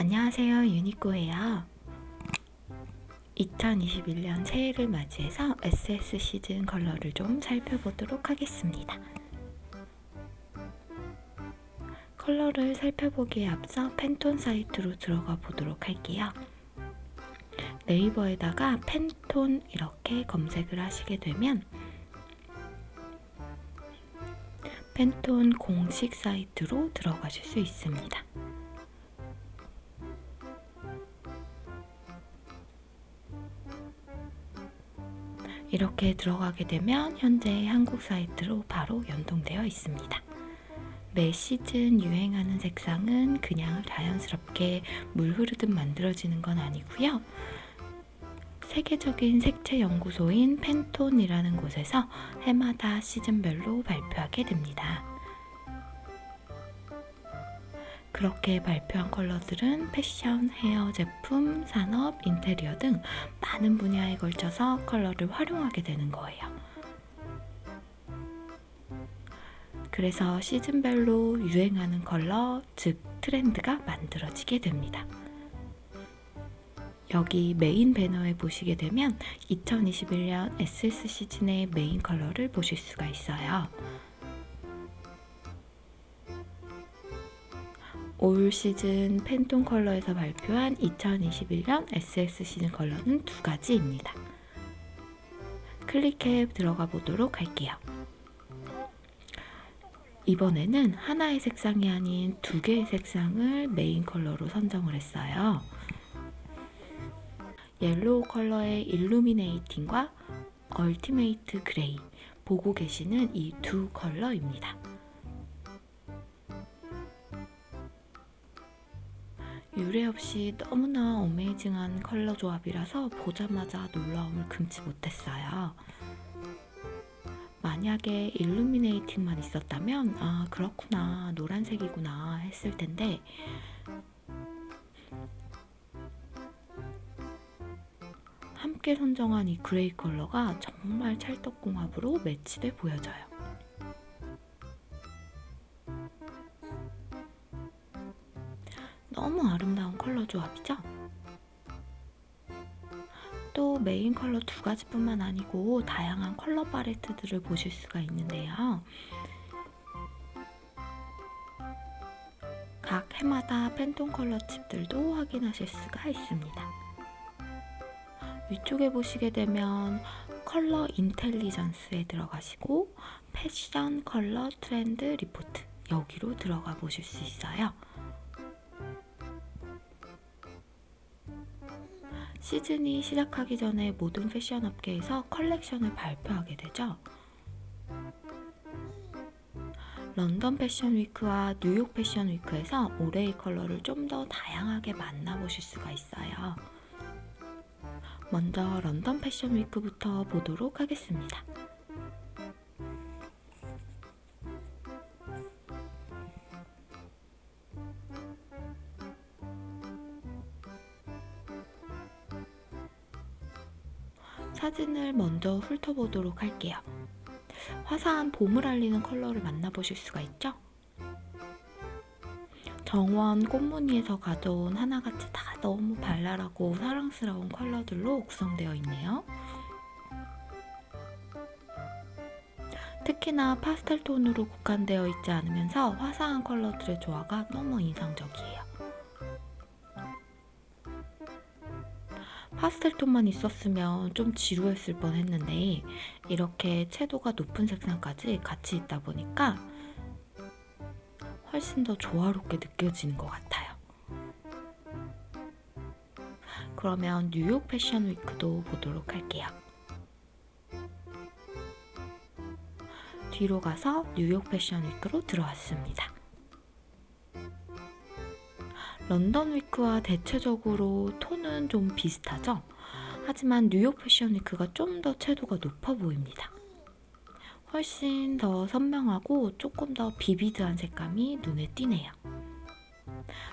안녕하세요. 유니코예요. 2021년 새해를 맞이해서 SS 시즌 컬러를 좀 살펴보도록 하겠습니다. 컬러를 살펴보기에 앞서 팬톤 사이트로 들어가 보도록 할게요. 네이버에다가 팬톤 이렇게 검색을 하시게 되면 팬톤 공식 사이트로 들어가실 수 있습니다. 이렇게 들어가게 되면 현재 한국 사이트로 바로 연동되어 있습니다. 매 시즌 유행하는 색상은 그냥 자연스럽게 물 흐르듯 만들어지는 건 아니고요. 세계적인 색채 연구소인 팬톤이라는 곳에서 해마다 시즌별로 발표하게 됩니다. 그렇게 발표한 컬러들은 패션, 헤어 제품, 산업, 인테리어 등 많은 분야에 걸쳐서 컬러를 활용하게 되는 거예요. 그래서 시즌별로 유행하는 컬러, 즉 트렌드가 만들어지게 됩니다. 여기 메인 배너에 보시게 되면 2021년 SS 시즌의 메인 컬러를 보실 수가 있어요. 올 시즌 팬톤 컬러에서 발표한 2021년 SS 시즌 컬러는 두 가지입니다. 클릭해 들어가 보도록 할게요. 이번에는 하나의 색상이 아닌 두 개의 색상을 메인 컬러로 선정을 했어요. 옐로우 컬러의 일루미네이팅과 얼티메이트 그레이 보고 계시는 이 두 컬러입니다. 유례 없이 너무나 어메이징한 컬러 조합이라서 보자마자 놀라움을 금치 못했어요. 만약에 일루미네이팅만 있었다면 아 그렇구나 노란색이구나 했을 텐데 함께 선정한 이 그레이 컬러가 정말 찰떡궁합으로 매치돼 보여져요. 너무 아름다운 컬러 조합이죠? 또 메인 컬러 두 가지뿐만 아니고 다양한 컬러 팔레트들을 보실 수가 있는데요. 각 해마다 팬톤 컬러 칩들도 확인하실 수가 있습니다. 위쪽에 보시게 되면 컬러 인텔리전스에 들어가시고 패션 컬러 트렌드 리포트 여기로 들어가 보실 수 있어요. 시즌이 시작하기 전에 모든 패션 업계에서 컬렉션을 발표하게 되죠. 런던 패션 위크와 뉴욕 패션 위크에서 올해의 컬러를 좀 더 다양하게 만나보실 수가 있어요. 먼저 런던 패션 위크부터 보도록 하겠습니다. 사진을 먼저 훑어보도록 할게요. 화사한 봄을 알리는 컬러를 만나보실 수가 있죠? 정원 꽃무늬에서 가져온 하나같이 다 너무 발랄하고 사랑스러운 컬러들로 구성되어 있네요. 특히나 파스텔 톤으로 국한되어 있지 않으면서 화사한 컬러들의 조화가 너무 인상적이에요. 파스텔 톤만 있었으면 좀 지루했을 뻔 했는데 이렇게 채도가 높은 색상까지 같이 있다 보니까 훨씬 더 조화롭게 느껴지는 것 같아요. 그러면 뉴욕 패션 위크도 보도록 할게요. 뒤로 가서 뉴욕 패션 위크로 들어왔습니다. 런던 위크와 대체적으로 톤은 좀 비슷하죠? 하지만 뉴욕 패션 위크가 좀 더 채도가 높아 보입니다. 훨씬 더 선명하고 조금 더 비비드한 색감이 눈에 띄네요.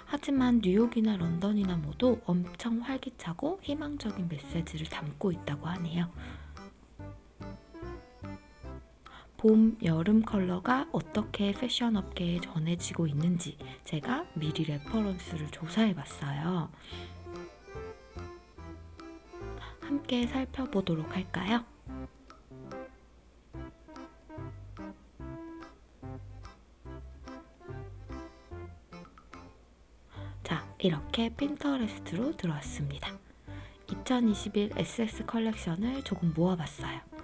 하지만 뉴욕이나 런던이나 모두 엄청 활기차고 희망적인 메시지를 담고 있다고 하네요. 봄, 여름 컬러가 어떻게 패션 업계에 전해지고 있는지 제가 미리 레퍼런스를 조사해 봤어요. 함께 살펴보도록 할까요? 자, 이렇게 핀터레스트로 들어왔습니다. 2021 SS 컬렉션을 조금 모아봤어요.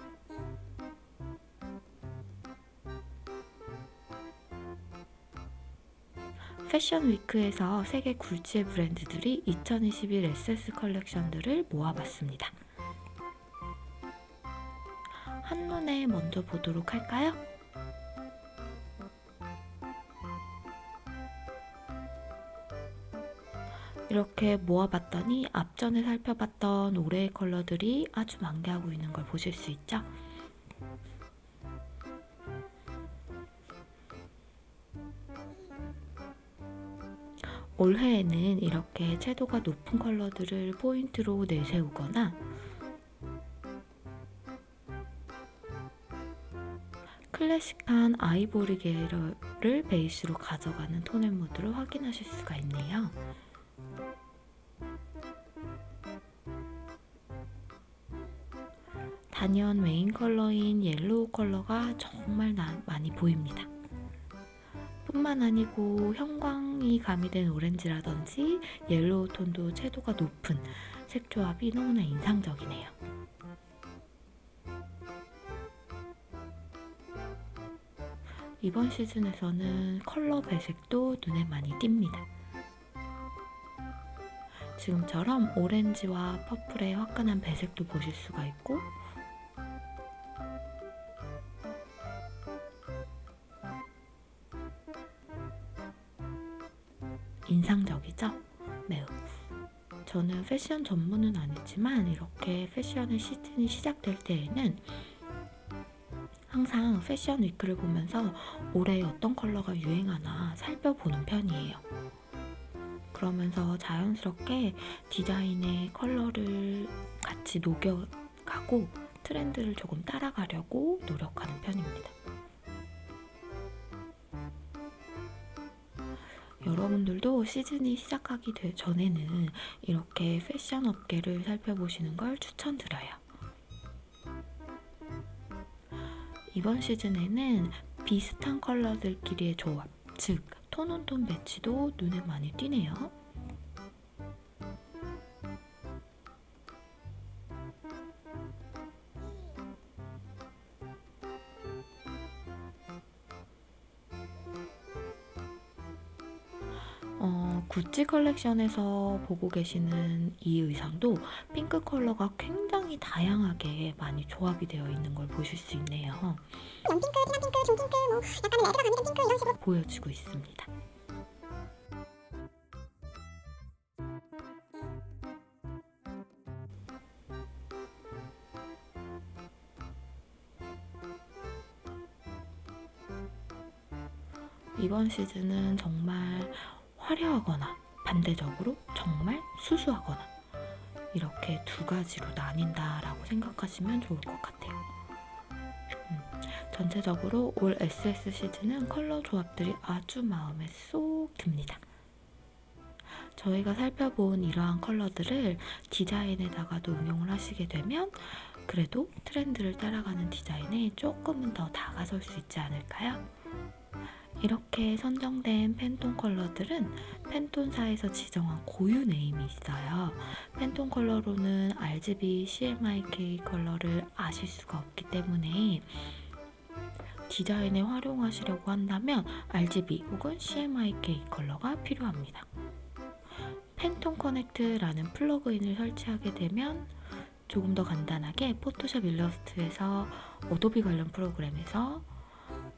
패션 위크에서 세계 굴지의 브랜드들이 2021 SS 컬렉션들을 모아봤습니다. 한눈에 먼저 보도록 할까요? 이렇게 모아봤더니 앞전에 살펴봤던 올해의 컬러들이 아주 만개하고 있는 걸 보실 수 있죠? 올해에는 이렇게 채도가 높은 컬러들을 포인트로 내세우거나 클래식한 아이보리 계열을 베이스로 가져가는 톤앤 무드를 확인하실 수가 있네요. 단연 메인 컬러인 옐로우 컬러가 정말 나- 많이 보입니다. 뿐만 아니고 형광이 가미된 오렌지라든지 옐로우 톤도 채도가 높은 색 조합이 너무나 인상적이네요. 이번 시즌에서는 컬러 배색도 눈에 많이 띕니다. 지금처럼 오렌지와 퍼플의 화끈한 배색도 보실 수가 있고 저는 패션 전문은 아니지만 이렇게 패션의 시즌이 시작될 때에는 항상 패션 위크를 보면서 올해 어떤 컬러가 유행하나 살펴보는 편이에요. 그러면서 자연스럽게 디자인의 컬러를 같이 녹여가고 트렌드를 조금 따라가려고 노력하는 여러분들도 시즌이 시작하기 되- 전에는 이렇게 패션 업계를 살펴보시는 걸 추천드려요. 이번 시즌에는 비슷한 컬러들끼리의 조합, 즉 톤온톤 매치도 눈에 많이 띄네요. 컬렉션에서 보고 계시는 이 의상도 핑크 컬러가 굉장히 다양하게 많이 조합이 되어 있는 걸 보실 수 있네요. 연핑크, 진한 핑크, 중핑크, 뭐 약간은 레드가 가미된 핑크 이런 식으로 보여지고 있습니다. 이번 시즌은 정말 화려하거나 반대적으로 정말 수수하거나 이렇게 두 가지로 나뉜다라고 생각하시면 좋을 것 같아요. 음, 전체적으로 올 SS 시즌은 컬러 조합들이 아주 마음에 쏙 듭니다. 저희가 살펴본 이러한 컬러들을 디자인에다가도 응용을 하시게 되면 그래도 트렌드를 따라가는 디자인에 조금은 더 다가설 수 있지 않을까요? 이렇게 선정된 팬톤 컬러들은 팬톤사에서 지정한 고유 네임이 있어요. 팬톤 컬러로는 RGB CMYK 컬러를 아실 수가 없기 때문에 디자인에 활용하시려고 한다면 RGB 혹은 CMYK 컬러가 필요합니다. 팬톤 커넥트라는 플러그인을 설치하게 되면 조금 더 간단하게 포토샵 일러스트에서 어도비 관련 프로그램에서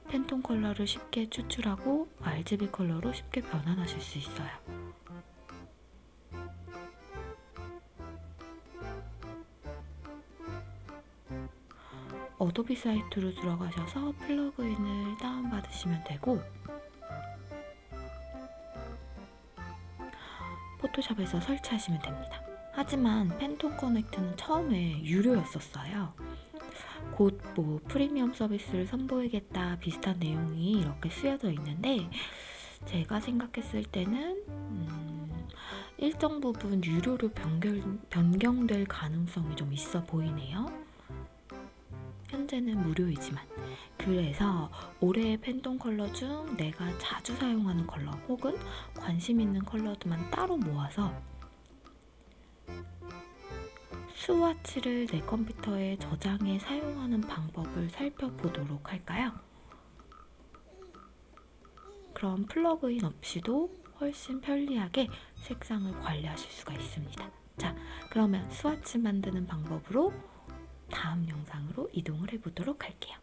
팬톤 컬러를 쉽게 추출하고 RGB 컬러로 쉽게 변환하실 수 있어요. 어도비 사이트로 들어가셔서 플러그인을 다운받으시면 되고 포토샵에서 설치하시면 됩니다. 하지만 팬톤 커넥트는 처음에 유료였었어요. 곧 뭐 프리미엄 서비스를 선보이겠다 비슷한 내용이 이렇게 쓰여져 있는데 제가 생각했을 때는 음, 일정 부분 유료로 변경, 변경될 가능성이 좀 있어 보이네요. 현재는 무료이지만 그래서 올해의 팬톤 컬러 중 내가 자주 사용하는 컬러 혹은 관심 있는 컬러들만 따로 모아서 스와치를 내 컴퓨터에 저장해 사용하는 방법을 살펴보도록 할까요? 그럼 플러그인 없이도 훨씬 편리하게 색상을 관리하실 수가 있습니다. 자, 그러면 스와치 만드는 방법으로 다음 영상으로 이동을 해보도록 할게요.